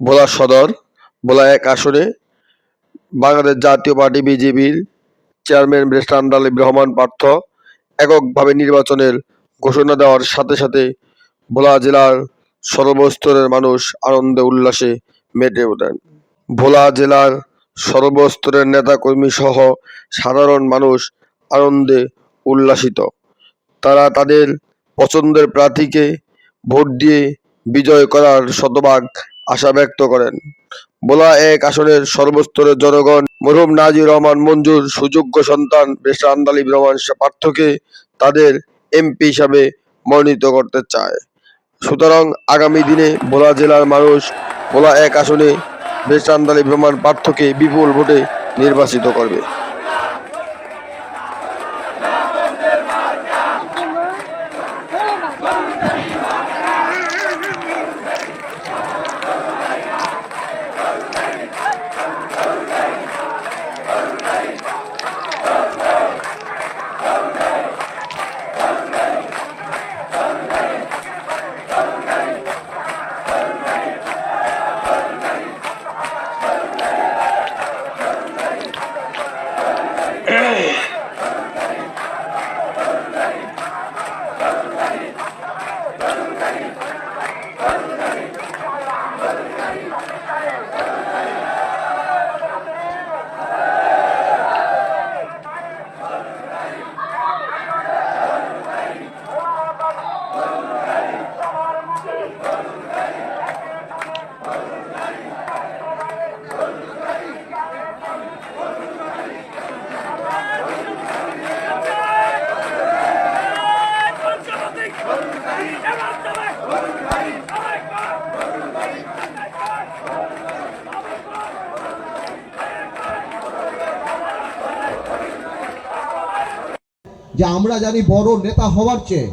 ভোলা সদর, ভোলা এক আসনে বাংলাদেশ জাতীয় পার্টি বিজেপির চেয়ারম্যান ব্যারিস্টার আমদাল রহমান পার্থ এককভাবে নির্বাচনের ঘোষণা দেওয়ার সাথে সাথে ভোলা জেলার সর্বস্তরের মানুষ আনন্দে উল্লাসে মেতে ওঠেন। ভোলা জেলার সর্বস্তরের নেতাকর্মী সহ সাধারণ মানুষ আনন্দে উল্লাসিত। তারা তাদের পছন্দের প্রার্থীকে ভোট দিয়ে বিজয় করার শতভাগ আশা ব্যক্ত করেন। বোলা এক আসনের সর্বস্তরের জনগণ, মরহুম নাজির রহমান মঞ্জুর সুযোগ্য সন্তান, বেশা আন্দালিব রহমান পার্থকে তাদের এমপি হিসাবে মনোনীত করতে চায়। সুতরাং আগামী দিনে ভোলা জেলার মানুষ ভোলা এক আসনে বেশা আন্দালিব রহমান পার্থকে বিপুল ভোটে নির্বাচিত করবে। যে আমরা জানি বড় নেতা হওয়ার চেয়ে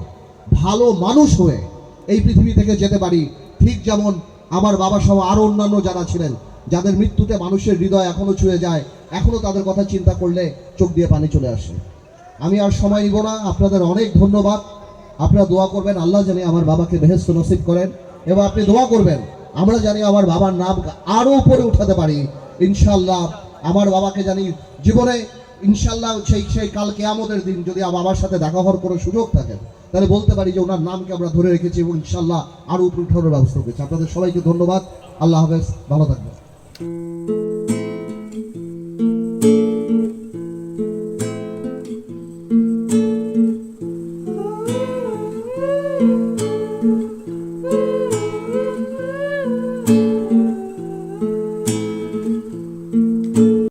ভালো মানুষ হয়ে এই পৃথিবী থেকে যেতে পারি। ঠিক যেমন আমার বাবা সহ আরও অন্যান্য যারা ছিলেন, যাদের মৃত্যুতে মানুষের হৃদয় এখনও ছুঁয়ে যায়, এখনও তাদের কথা চিন্তা করলে চোখ দিয়ে পানি চলে আসে। আমি আর সময় নিব না। আপনাদের অনেক ধন্যবাদ। আপনারা দোয়া করবেন, আল্লাহ জানি আমার বাবাকে বেহেস্ত নসিব করেন। এবং আপনি দোয়া করবেন, আমরা জানি আমার বাবার নাম আরও উপরে উঠাতে পারি। ইনশাল্লাহ আমার বাবাকে জানি জীবনে ইনশাল্লাহ সেই সেই কাল কেয়ামতের দিন যদি বাবার সাথে দেখা হওয়ার কোনো সুযোগ থাকে, তাহলে বলতে পারি যে ওনার নামকে আমরা ধরে রেখেছি এবং ইনশাল্লাহ আরও উপরে উঠানোর ব্যবস্থা করেছি। আপনাদের সবাইকে ধন্যবাদ। আল্লাহ হাফেজ, ভালো থাকবেন।